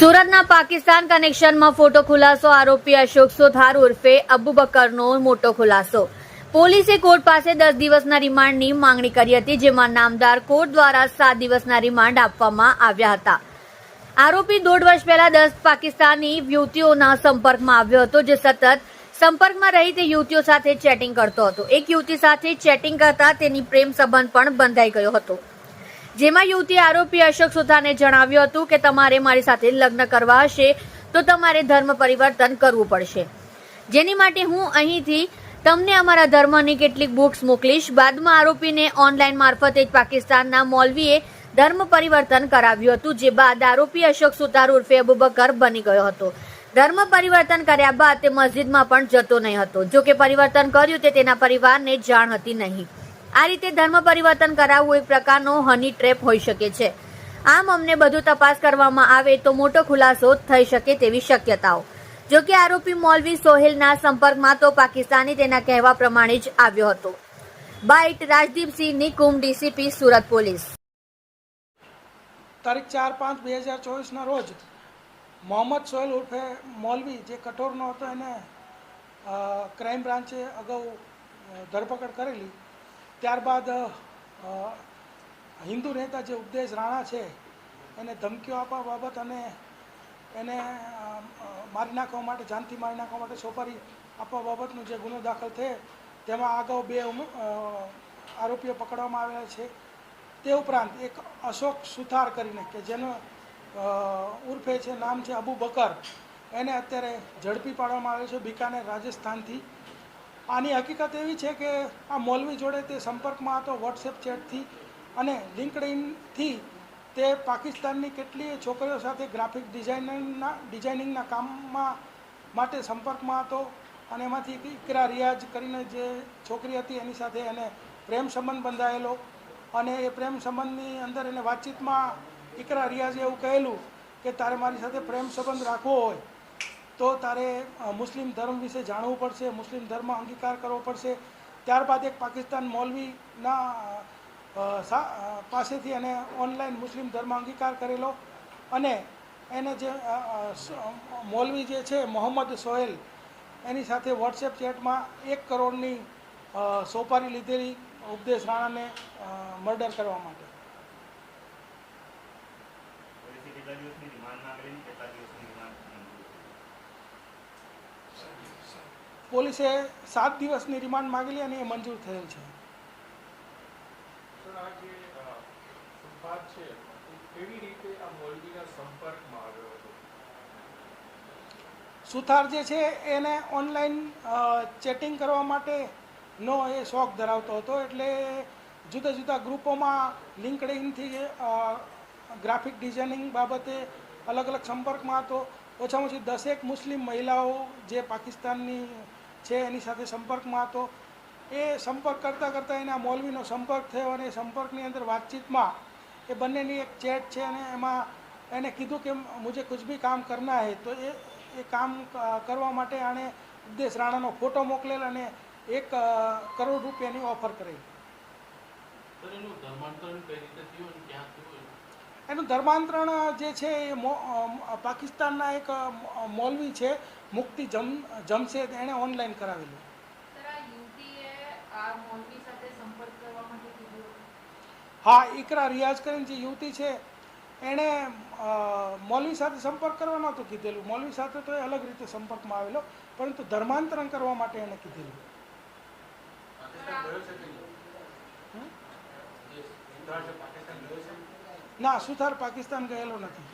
સુરતના પાકિસ્તાન કનેક્શનમાં ફોટો ખુલાસો. આરોપી અશોક સોથાર ઉર્ફે અબુબકરનો મોટો ખુલાસો. પોલીસે કોર્ટ પાસે દસ દિવસના રિમાન્ડની માંગણી કરી હતી, જેમાં નામદાર કોર્ટ દ્વારા સાત દિવસના રિમાન્ડ આપવામાં આવ્યા હતા. આરોપી દોઢ વર્ષ પહેલા દસ પાકિસ્તાની યુવતીઓના સંપર્કમાં આવ્યો હતો, જે સતત સંપર્કમાં રહી તે યુવતીઓ સાથે ચેટિંગ કરતો હતો. એક યુવતી સાથે ચેટિંગ કરતા તેની પ્રેમ સંબંધ પણ બંધાઈ ગયો હતો. જેમાં યુવતી આરોપી અશોક સુથાને જણાવ્યું હતું કે તમારે મારી સાથે લગ્ન કરવા હશે, તો તમારે ધર્મ પરિવર્તન કરવું પડશે. જેની માટે હું અહીંથી તમને અમારા ધર્મની કેટલીક બુક્સ મોકલીશ. બાદમાં આરોપીને ઓનલાઈન મારફતે જ પાકિસ્તાનના મૌલવીએ ધર્મ પરિવર્તન કરાવ્યું હતું, જે બાદ આરોપી અશોક સુતાર ઉર્ફે અબુબકર બની ગયો હતો. ધર્મ પરિવર્તન કર્યા બાદ તે મસ્જિદમાં પણ જતો નહીં હતો. જો કે પરિવર્તન કર્યું તે તેના પરિવારને જાણ હતી નહીં. આ રીતે ધર્મ પરિવર્તન કરાવવું એક પ્રકારનો હની ટ્રેપ હોઈ શકે છે. આમ અમને બધું તપાસ કરવામાં આવે તો મોટો ખુલાસો થઈ શકે તેવી શક્યતાઓ. જો કે આરોપી મૌલવી સોહેલના સંપર્કમાં તો પાકિસ્તાની તેના કહેવા પ્રમાણે જ આવ્યો હતો. Byte Rajdeepsinh Nikum DCP Surat police. તારીખ ચાર પાંચ બે હજાર ચોવીસના રોજ મોહમ્મદ સોહેલ ઉર્ફે મૌલવી જે કઠોરનો હતો એને ક્રાઇમ બ્રાન્ચે અગાઉ ધરપકડ કરેલી ત્યારબાદ હિન્દુ નેતા જે ઉપદેશ રાણા છે, એને ધમકીઓ આપવા બાબત અને એને મારી નાખવા માટે, જાનથી મારી નાખવા માટે સોપારી આપવા બાબતનો જે ગુનો દાખલ થયો, તેમાં અગાઉ બે આરોપીઓ પકડવામાં આવેલા છે. તે ઉપરાંત એક અશોક સુથાર કરીને, કે જેનો ઉર્ફે છે, નામ છે અબુ બકર, એને અત્યારે ઝડપી પાડવામાં આવ્યો છે બિકાનેર, રાજસ્થાનથી. આની હકીકત એવી છે કે આ મૌલવી જોડે તે સંપર્કમાં હતો વોટ્સએપ ચેટથી અને લિંકડઇનથી તે પાકિસ્તાનની કેટલીય છોકરીઓ સાથે ગ્રાફિક ડિઝાઇનરના ડિઝાઇનિંગના કામમાં માટે સંપર્કમાં હતો અને એમાંથી ઇકરા રિયાઝ કરીને જે છોકરી હતી એની સાથે એને પ્રેમ સંબંધ બંધાયેલો અને એ પ્રેમ સંબંધની અંદર એને વાતચીતમાં ઇકરા રિયાઝે એવું કહેલું કે તારે મારી સાથે પ્રેમ સંબંધ રાખવો હોય. તો તારે મુસ્લિમ ધર્મ વિશે જાણવું પડશે, મુસ્લિમ ધર્મ અંગીકાર કરવો પડશે. ત્યારબાદ એક પાકિસ્તાન મૌલવીના પાસેથી એને ઓનલાઈન મુસ્લિમ ધર્મ અંગીકાર કરેલો. અને એને જે મૌલવી જે છે, મોહમ્મદ સોહેલ, એની સાથે વોટ્સએપ ચેટમાં એક કરોડની સોપારી લીધેલી ઉપદેશ રાણાને મર્ડર કરવા માટે. કેટલા દિવસની? પોલીસે સાત દિવસની રિમાન્ડ માગેલી અને એ મંજૂર થયેલ છે. સુથાર જે છે એને ઓનલાઈન ચેટિંગ કરવા માટે નો એ શોખ ધરાવતો હતો એટલે જુદા જુદા ગ્રુપોમાં લિંકડઇનથી ગ્રાફિક ડિઝાઇનિંગ બાબતે અલગ અલગ સંપર્કમાં હતો. ઓછામાં ઓછી દસેક મુસ્લિમ મહિલાઓ જે પાકિસ્તાનની છે, એની સાથે સંપર્કમાં હતો. એ સંપર્ક કરતાં કરતાં એના મૌલવીનો સંપર્ક થયો અને એ સંપર્કની અંદર વાતચીતમાં એ બંનેની એક ચેટ છે અને એમાં એને કીધું કે મુજે કુછ બી કામ કરના હે. તો એ એ કામ કરવા માટે આણે ઉપદેશ રાણાનો ફોટો મોકલેલ અને એક કરોડ રૂપિયાની ઓફર કરેલી. એનું ધર્માંતરણ જે છે એ પાકિસ્તાનના એક મોલવી છે મુક્તિ જમ જમશેદ એણે ઓનલાઈન કરાવેલું. સર આ યુવતીએ આ મૌલવી સાથે સંપર્ક કરવા માટે કીધું. હા ઇકરા રિયાઝ કરીને જે યુવતી છે એણે મૌલવી સાથે સંપર્ક કરવા નહોતું કીધેલું. મૌલવી સાથે તો એ અલગ રીતે સંપર્કમાં આવેલો પરંતુ ધર્માંતરણ કરવા માટે એણે કીધેલું. પાકિસ્તાન ગયો છે? ના સુથાર પાકિસ્તાન ગયેલો નથી.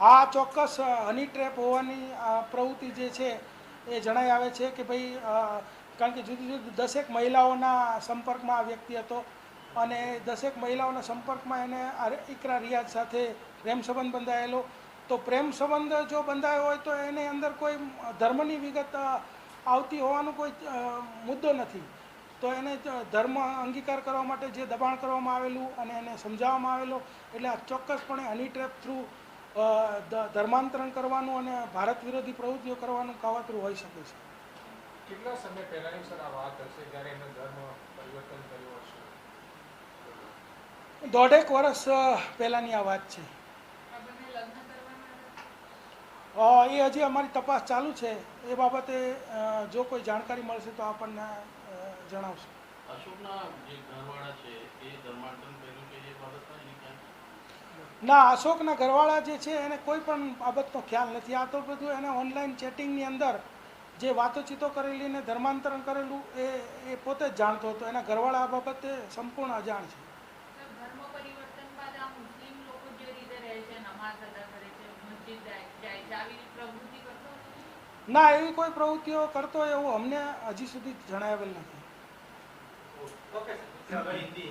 આ ચોક્કસ હની ટ્રેપ હોવાની પ્રવૃત્તિ જે છે એ જણાઈ આવે છે કે ભાઈ કારણ કે જુદી જુદી દસેક મહિલાઓના સંપર્કમાં આ વ્યક્તિ હતો અને દસેક મહિલાઓના સંપર્કમાં એને ઇકરા રિયાઝ સાથે પ્રેમ સંબંધ બંધાયેલો. તો પ્રેમ સંબંધ જો બંધાયો હોય તો એની અંદર કોઈ ધર્મની વિગત આવતી હોવાનો કોઈ મુદ્દો નથી. તો એને જ ધર્મ અંગીકાર કરવા માટે જે દબાણ કરવામાં આવેલું અને એને સમજાવવામાં આવેલો એટલે આ ચોક્કસપણે હની ટ્રેપ થ્રુ ધર્માંતરણ કરવાનું અને ભારત વિરોધી પ્રવૃત્તિઓ કરવાનું કાવતરું હોઈ શકે છે. કેટલા સમય પહેલાની સર આ વાત હશે જ્યારે એનો ધર્મ પરિવર્તન કર્યું હશે? દોઢેક વર્ષ પહેલાની પહેલાંની આ વાત છે આ બંને લગ્ન કરવાના હતા અ, એ હજી અમારી તપાસ ચાલુ છે. એ બાબતે જો કોઈ જાણકારી મળશે તો આપણને જણાવશું. ના અશોકના ઘરવાળા જે છે એને કોઈ પણ બાબતનો ખ્યાલ નથી. આ તો બધું એને ઓનલાઈન ચેટિંગની અંદર જે વાતોચીતો કરેલી ને ધર્માંતરણ કરેલું એ એ પોતે જ જાણતો હતો. એના ઘરવાળા આ બાબતે સંપૂર્ણ અજાણ છે. ના એવી કોઈ પ્રવૃત્તિઓ કરતો હોય એવું અમને હજી સુધી જણાવેલ નથી. સર હિન્દી.